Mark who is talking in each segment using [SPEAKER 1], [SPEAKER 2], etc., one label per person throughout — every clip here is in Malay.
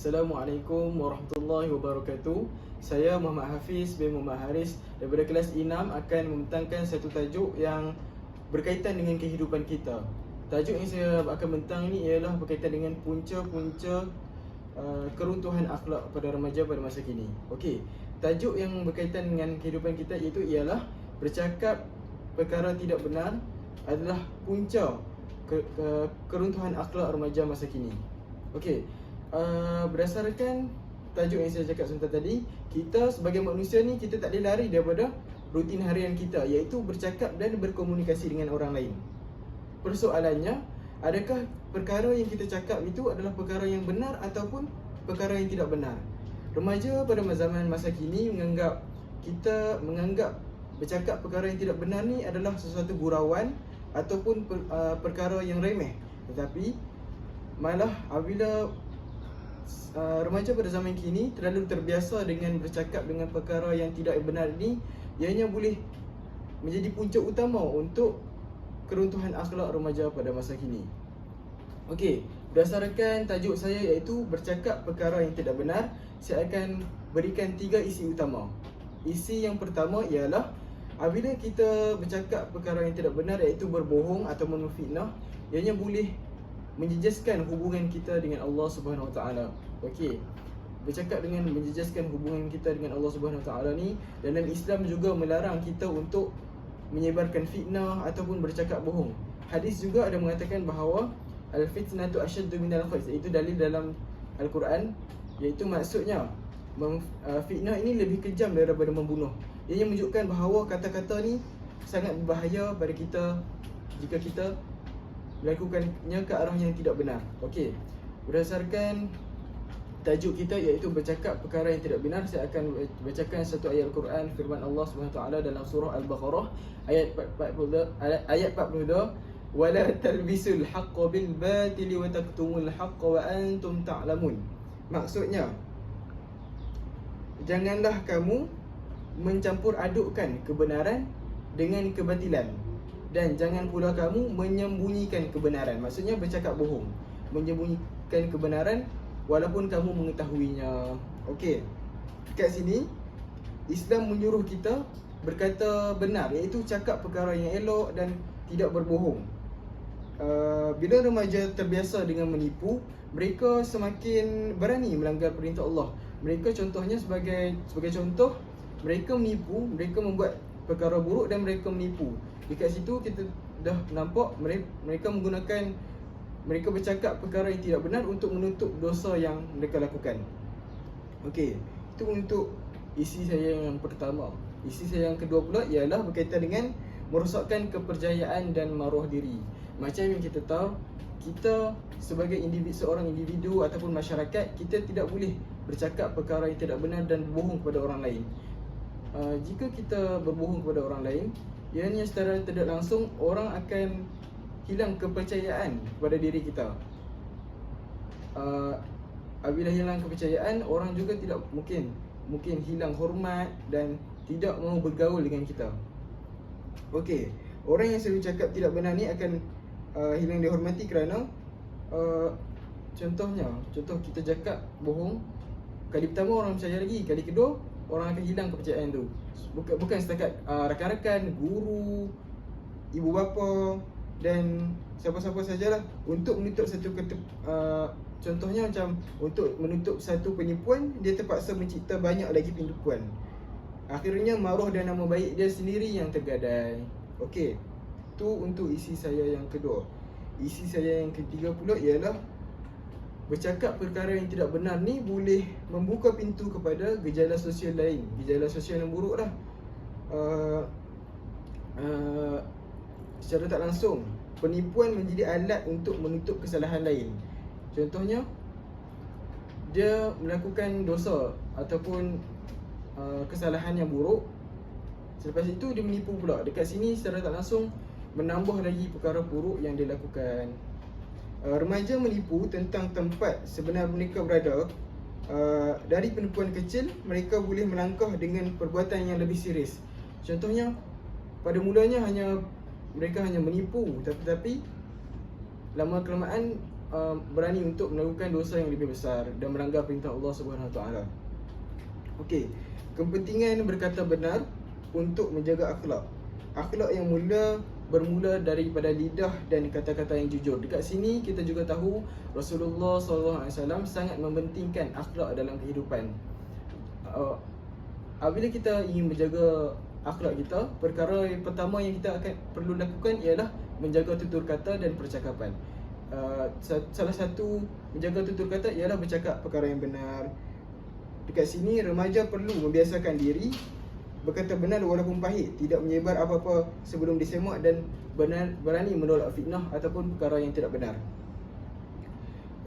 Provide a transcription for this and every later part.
[SPEAKER 1] Assalamualaikum warahmatullahi wabarakatuh. Saya Muhammad Hafiz bin Muhammad Haris daripada kelas E6 akan membentangkan satu tajuk yang berkaitan dengan kehidupan kita. Tajuk yang saya akan bentang ini ialah berkaitan dengan punca-punca uh, keruntuhan akhlak pada remaja pada masa kini. Okey, tajuk yang berkaitan dengan kehidupan kita iaitu ialah bercakap perkara tidak benar adalah punca ke, ke, keruntuhan akhlak remaja masa kini. Okey, uh, berdasarkan tajuk yang saya cakap sebentar tadi, kita sebagai manusia ni kita tak boleh lari daripada rutin harian kita iaitu bercakap dan berkomunikasi dengan orang lain. Persoalannya, adakah perkara yang kita cakap itu adalah perkara yang benar ataupun perkara yang tidak benar? Remaja pada zaman masa kini menganggap kita menganggap bercakap perkara yang tidak benar ni adalah sesuatu gurauan ataupun per, uh, perkara yang remeh. Tetapi malah apabila uh, remaja pada zaman kini terlalu terbiasa dengan bercakap dengan perkara yang tidak benar ni, ianya boleh menjadi punca utama untuk keruntuhan akhlak remaja pada masa kini. Okey, berdasarkan tajuk saya iaitu bercakap perkara yang tidak benar, saya akan berikan tiga isi utama. Isi yang pertama ialah apabila kita bercakap perkara yang tidak benar iaitu berbohong atau memfitnah, ianya boleh menjejaskan hubungan kita dengan Allah Subhanahu Wa Taala. Okey. Bercakap dengan menjejaskan hubungan kita dengan Allah Subhanahu Wa Taala ni dalam Islam juga melarang kita untuk menyebarkan fitnah ataupun bercakap bohong. Hadis juga ada mengatakan bahawa al-fitnatu asyaddu minal khais iaitu dalil dalam al-Quran iaitu maksudnya uh, fitnah ini lebih kejam daripada membunuh. Ia menunjukkan bahawa kata-kata ni sangat berbahaya pada kita jika kita melakukannya ke arah yang tidak benar. Okey. Berdasarkan tajuk kita iaitu bercakap perkara yang tidak benar saya akan bacakan satu ayat Al-Quran firman Allah Subhanahu taala dalam surah Al-Baqarah ayat 40 ayat 42 wala talbisul haqqo bil batili wa taktumul haqqo wa antum ta'lamun maksudnya janganlah kamu mencampur adukkan kebenaran dengan kebatilan dan jangan pula kamu menyembunyikan kebenaran maksudnya bercakap bohong menyembunyikan kebenaran walaupun kamu mengetahuinya. Okey. Dekat sini Islam menyuruh kita berkata benar iaitu cakap perkara yang elok dan tidak berbohong. Uh, bila remaja terbiasa dengan menipu, mereka semakin berani melanggar perintah Allah. Mereka contohnya sebagai sebagai contoh, mereka menipu, mereka membuat perkara buruk dan mereka menipu. Dekat situ kita dah nampak mereka menggunakan mereka bercakap perkara yang tidak benar untuk menutup dosa yang mereka lakukan. Okey, itu untuk isi saya yang pertama. Isi saya yang kedua pula ialah berkaitan dengan merosakkan kepercayaan dan maruah diri. Macam yang kita tahu, kita sebagai individu seorang individu ataupun masyarakat, kita tidak boleh bercakap perkara yang tidak benar dan berbohong kepada orang lain. Uh, jika kita berbohong kepada orang lain, ianya secara tidak langsung orang akan hilang kepercayaan kepada diri kita. Uh, apabila hilang kepercayaan, orang juga tidak mungkin mungkin hilang hormat dan tidak mahu bergaul dengan kita. Okey, orang yang selalu cakap tidak benar ni akan uh, hilang dihormati kerana uh, contohnya, contoh kita cakap bohong, kali pertama orang percaya lagi, kali kedua orang akan hilang kepercayaan tu. Bukan bukan setakat uh, rakan-rakan, guru, ibu bapa, dan siapa-siapa sajalah untuk menutup satu kata, uh, contohnya macam untuk menutup satu penipuan dia terpaksa mencipta banyak lagi penipuan. Akhirnya maruah dan nama baik dia sendiri yang tergadai. Okey tu untuk isi saya yang kedua. Isi saya yang ketiga pula ialah bercakap perkara yang tidak benar ni boleh membuka pintu kepada gejala sosial lain gejala sosial yang buruk lah uh, uh, secara tak langsung penipuan menjadi alat untuk menutup kesalahan lain. Contohnya dia melakukan dosa ataupun uh, kesalahan yang buruk. Selepas itu dia menipu pula. Dekat sini secara tak langsung menambah lagi perkara buruk yang dia lakukan. Uh, remaja menipu tentang tempat sebenar mereka berada. Uh, dari penipuan kecil mereka boleh melangkah dengan perbuatan yang lebih serius. Contohnya pada mulanya hanya mereka hanya menipu tapi tapi lama kelamaan uh, berani untuk melakukan dosa yang lebih besar dan melanggar perintah Allah Subhanahu Taala. Okey, kepentingan berkata benar untuk menjaga akhlak. Akhlak yang mula bermula daripada lidah dan kata-kata yang jujur. Dekat sini kita juga tahu Rasulullah SAW sangat mementingkan akhlak dalam kehidupan. Uh, apabila kita ingin menjaga akhlak kita, perkara yang pertama yang kita akan perlu lakukan ialah menjaga tutur kata dan percakapan. Uh, salah satu menjaga tutur kata ialah bercakap perkara yang benar. Dekat sini remaja perlu membiasakan diri berkata benar walaupun pahit tidak menyebar apa-apa sebelum disemak dan benar berani menolak fitnah ataupun perkara yang tidak benar.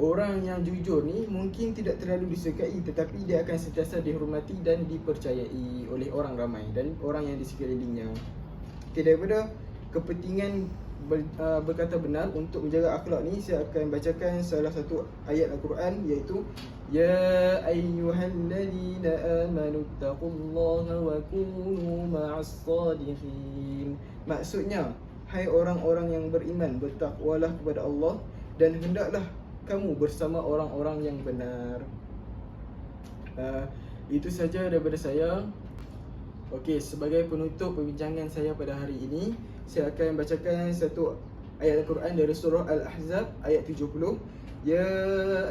[SPEAKER 1] Orang yang jujur ni mungkin tidak terlalu disukai tetapi dia akan sentiasa dihormati dan dipercayai oleh orang ramai dan orang yang di sekelilingnya. Okay, daripada kepentingan ber, uh, berkata benar untuk menjaga akhlak ni saya akan bacakan salah satu ayat al-Quran iaitu ya ayyuhalladzina amanu taqullaha wa kunu ma'as sadiqin maksudnya hai orang-orang yang beriman bertakwalah kepada Allah dan hendaklah kamu bersama orang-orang yang benar. Uh, itu saja daripada saya. Okey, sebagai penutup perbincangan saya pada hari ini saya akan bacakan satu ayat Al-Quran dari surah Al-Ahzab ayat 70 Ya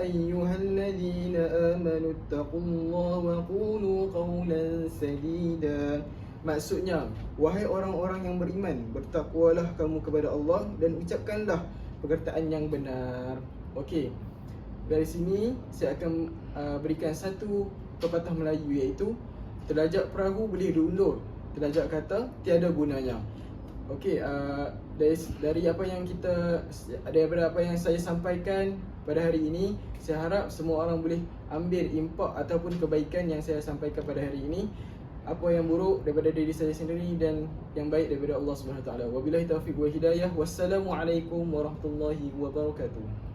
[SPEAKER 1] ayyuhalladzina amanu taqullaha wa qulu qawlan sadida Maksudnya, wahai orang-orang yang beriman, bertakwalah kamu kepada Allah dan ucapkanlah perkataan yang benar. Okey. Dari sini saya akan uh, berikan satu pepatah Melayu iaitu terlajak perahu boleh diundur, terlajak kata tiada gunanya. Okey, uh, dari dari apa yang kita daripada apa yang saya sampaikan pada hari ini, saya harap semua orang boleh ambil impak ataupun kebaikan yang saya sampaikan pada hari ini. Apa yang buruk daripada diri saya sendiri dan yang baik daripada Allah Subhanahu Wa Taala. Wabillahi taufiq wa hidayah. Wassalamualaikum warahmatullahi wabarakatuh.